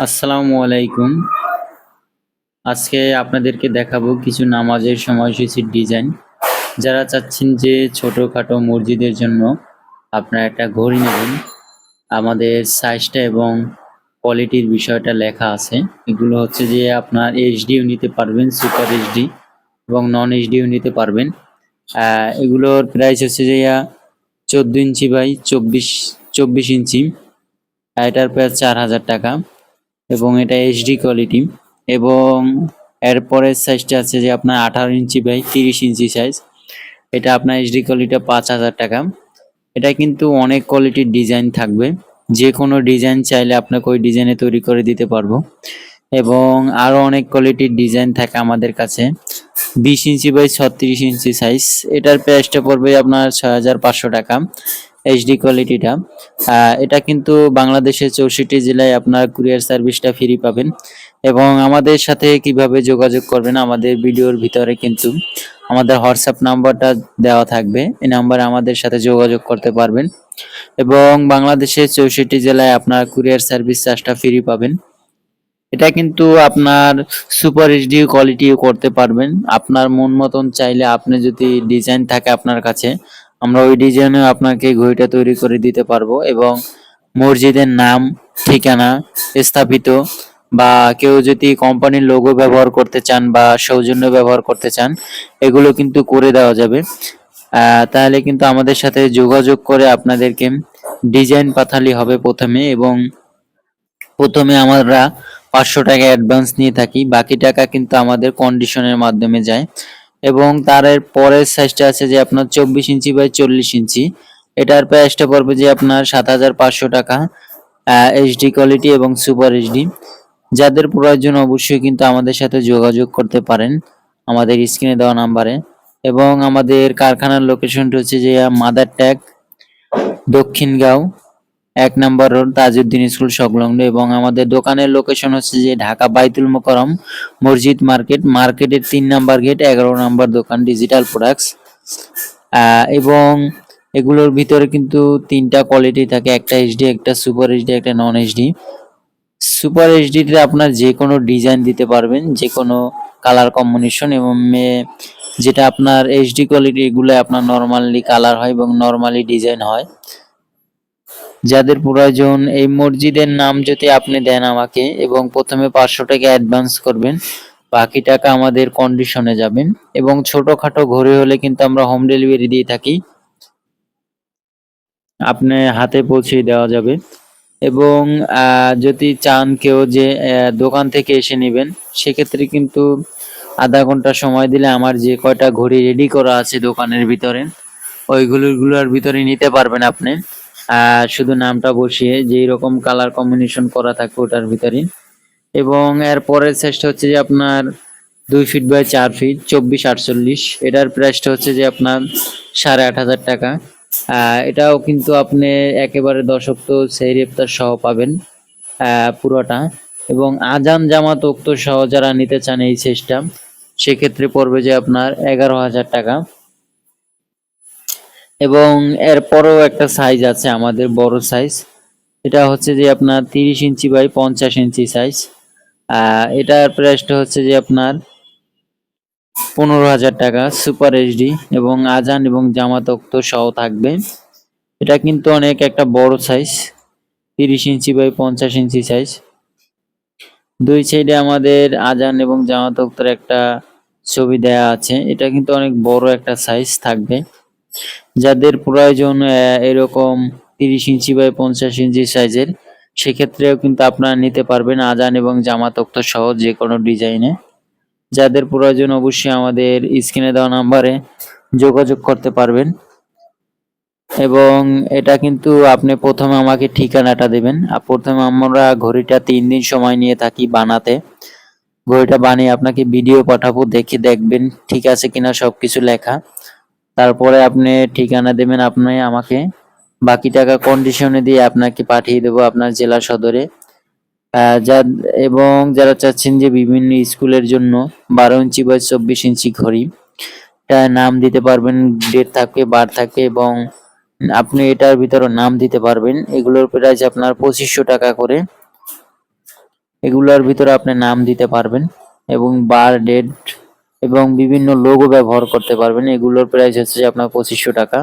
আসসালামু আলাইকুম। আজকে আপনাদেরকে দেখাবো কিছু নামাজের সময়সূচির ডিজাইন। যারা চাচ্ছেন যে ছোটোখাটো মসজিদের জন্য আপনারা একটা ঘড়ি নেবেন, আমাদের সাইজটা এবং কোয়ালিটির বিষয়টা লেখা আছে। এগুলো হচ্ছে যে আপনার এইচডিও নিতে পারবেন সুপার এইচডি এবং নন এইচডিও নিতে পারবেন। এগুলোর প্রাইস হচ্ছে যে চোদ্দ ইঞ্চি বাই চব্বিশ চব্বিশ ইঞ্চি। এটার প্রাইস চার হাজার টাকা। এবং এটা এইচডি কোয়ালিটি এবং এরপরের সাইজটা আছে যে আপনার আঠারো ইঞ্চি বাই তিরিশ ইঞ্চি সাইজ এটা আপনার এইচডি কোয়ালিটি পাঁচ হাজার টাকা। এটা কিন্তু অনেক কোয়ালিটির ডিজাইন থাকবে। যে কোনো ডিজাইন চাইলে আপনাকে ওই ডিজাইনে তৈরি করে দিতে পারব। এবং আরও অনেক কোয়ালিটির ডিজাইন থাকে আমাদের কাছে। বিশ ইঞ্চি বাই ছত্রিশ ইঞ্চি সাইজ এটার প্রাইসটা পড়বে আপনার ছয় হাজার পাঁচশো টাকা। এইচডি কোয়ালিটিটা এটা কিন্তু বাংলাদেশের চৌষট্টি জেলায় আপনার কুরিয়ার সার্ভিসটা ফ্রি পাবেন। এবং আমাদের সাথে কীভাবে যোগাযোগ করবেন আমাদের ভিডিওর ভিতরে কিন্তু আমাদের হোয়াটসঅ্যাপ নাম্বারটা দেওয়া থাকবে। এই নাম্বারে আমাদের সাথে যোগাযোগ করতে পারবেন। এবং বাংলাদেশের চৌষট্টি জেলায় আপনার কুরিয়ার সার্ভিস চার্জটা ফ্রি পাবেন। এটা কিন্তু আপনার সুপার এইচডি কোয়ালিটিও করতে পারবেন। আপনার মন মতন চাইলে আপনি যদি ডিজাইন থাকে আপনার কাছে আমরা ওই ডিজাইনে আপনাকে ঘড়িটা তৈরি করে দিতে পারব এবং মসজিদের নাম, ঠিকানা স্থাপিত বা কেউ যদি কোম্পানির লোগো ব্যবহার করতে চান বা সৌজন্য ব্যবহার করতে চান, এগুলো কিন্তু করে দেওয়া যাবে। তাহলে কিন্তু আমাদের সাথে যোগাযোগ করে আপনাদেরকে ডিজাইন পাঠালি হবে প্রথমে এবং প্রথমে আমরা পাঁচশো টাকা অ্যাডভান্স নিয়ে থাকি। বাকি টাকা কিন্তু আমাদের কন্ডিশনের মাধ্যমে যায়। এবং তার পরের সাইজটা আছে যে আপনার চব্বিশ ইঞ্চি বাই চল্লিশ ইঞ্চি। এটার প্রাইসটা পড়বে যে আপনার সাত হাজার পাঁচশো টাকা এইচডি কোয়ালিটি এবং সুপার এইচডি যাদের প্রয়োজন অবশ্যই কিন্তু আমাদের সাথে যোগাযোগ করতে পারেন আমাদের স্ক্রিনে দেওয়া নাম্বারে। এবং আমাদের কারখানার লোকেশনটা হচ্ছে যে মাদার ট্যাগ দক্ষিণগাঁও। এক নম্বর রোড, তাজউদ্দিন স্কুল সংলগ্ন এবং আমাদের দোকানের লোকেশন হচ্ছে যে ঢাকা বাইতুল মোকারম মসজিদ মার্কেট। মার্কেটের তিন নাম্বার গেট, এগারো নাম্বার দোকান ডিজিটাল প্রোডাক্টস এবং এগুলোর ভিতরে কিন্তু তিনটা কোয়ালিটি থাকে, একটা এইচডি একটা সুপার এইচডি একটা নন এইচডি সুপার এইচডিতে আপনার যে কোনো ডিজাইন দিতে পারবেন, যে কোনো কালার কম্বিনেশন এবং যেটা আপনার এইচডি কোয়ালিটি এগুলো আপনার নর্মালি কালার হয় এবং নর্মালি ডিজাইন হয়। যাদের প্রয়োজন এই মসজিদের নাম যদি আপনি দেন আমাকে এবং প্রথমে পাঁচশো টাকা অ্যাডভান্স করবেন, বাকি টাকা আমাদের কন্ডিশনে যাবেন এবং ছোটখাটো ঘড়ি হলে কিন্তু আমরা হোম ডেলিভারি দিয়ে থাকি। আপনি হাতে পৌঁছে দেওয়া যাবে এবং যদি চান কেউ যে দোকান থেকে এসে নেবেন, সেক্ষেত্রে কিন্তু আধা ঘণ্টা সময় দিলে আমার যে কয়টা ঘড়ি রেডি করা আছে দোকানের ভিতরে, ওইগুলোর ভিতরে নিতে পারবেন আপনি। শুধু নামটা বসিয়ে যেই রকম কালার কম্বিনেশন করা থাকবে ওটার ভিতরে। এবং এর পরের সাইজটা হচ্ছে যে আপনার দুই ফিট বাই চার ফিট চব্বিশ আটচল্লিশ। এটার প্রাইসটা হচ্ছে যে আপনার সাড়ে আট হাজার টাকা। এটাও কিন্তু আপনি একেবারে দশক তো সেই রেপ্তার সহ পাবেন পুরোটা। এবং আজান জামাত উক্ত সহ যারা নিতে চান এই সাইজটা সেক্ষেত্রে পড়বে যে আপনার এগারো হাজার টাকা। এবং এরপরও একটা সাইজ আছে আমাদের বড় সাইজ এটা হচ্ছে যে আপনার তিরিশ ইঞ্চি বাই পঞ্চাশ ইঞ্চি সাইজ এটার প্রাইসটা হচ্ছে যে আপনার পনেরো হাজার টাকা সুপার এইচডি এবং আজান এবং জামাতক্ত সহ থাকবে। এটা কিন্তু অনেক একটা বড় সাইজ তিরিশ ইঞ্চি বাই পঞ্চাশ ইঞ্চি সাইজ দুই সাইডে আমাদের আজান এবং জামাতক্তর একটা ছবি দেয়া আছে। এটা কিন্তু অনেক বড় একটা সাইজ থাকবে। যাদের প্রয়োজন এরকম তিরিশ ইঞ্চি বাই পঞ্চাশ ইঞ্চি সাইজের, সেক্ষেত্রেও কিন্তু আপনারা নিতে পারবেন আজান এবং জামাতক্ত সহ যে কোনো ডিজাইনে। যাদের প্রয়োজন অবশ্যই আমাদের স্ক্রিনে দেওয়া নাম্বারে যোগাযোগ করতে পারবেন। এবং এটা কিন্তু আপনি প্রথমে আমাকে ঠিকানাটা দেবেন। আর প্রথমে আমরা ঘড়িটা তিন দিন সময় নিয়ে থাকি বানাতে। ঘড়িটা বানিয়ে আপনাকে ভিডিও পাঠাবো, দেখে দেখবেন ঠিক আছে কিনা সবকিছু লেখা। তারপরে আপনি ঠিকানা দেবেন আপনি আমাকে। বাকি টাকা কন্ডিশনে দিয়ে আপনাকে পাঠিয়ে দেবো আপনার জেলা সদরে। যা, এবং যারা চাচ্ছেন যে বিভিন্ন স্কুলের জন্য বারো ইঞ্চি বা চব্বিশ ইঞ্চি ঘড়ি নাম দিতে পারবেন ডেট থাকবে বার থাকবে এবং আপনি এটার ভিতরে নাম দিতে পারবেন। এগুলোর প্রাইস আপনার পঁচিশশো টাকা করে। এগুলোর ভিতরে আপনি নাম দিতে পারবেন, এবং বার ডেট এবং বিভিন্ন লোগো ব্যবহার করতে পারবেন। এগুলোর প্রাইস হচ্ছে আপনার পঁচিশশো টাকা।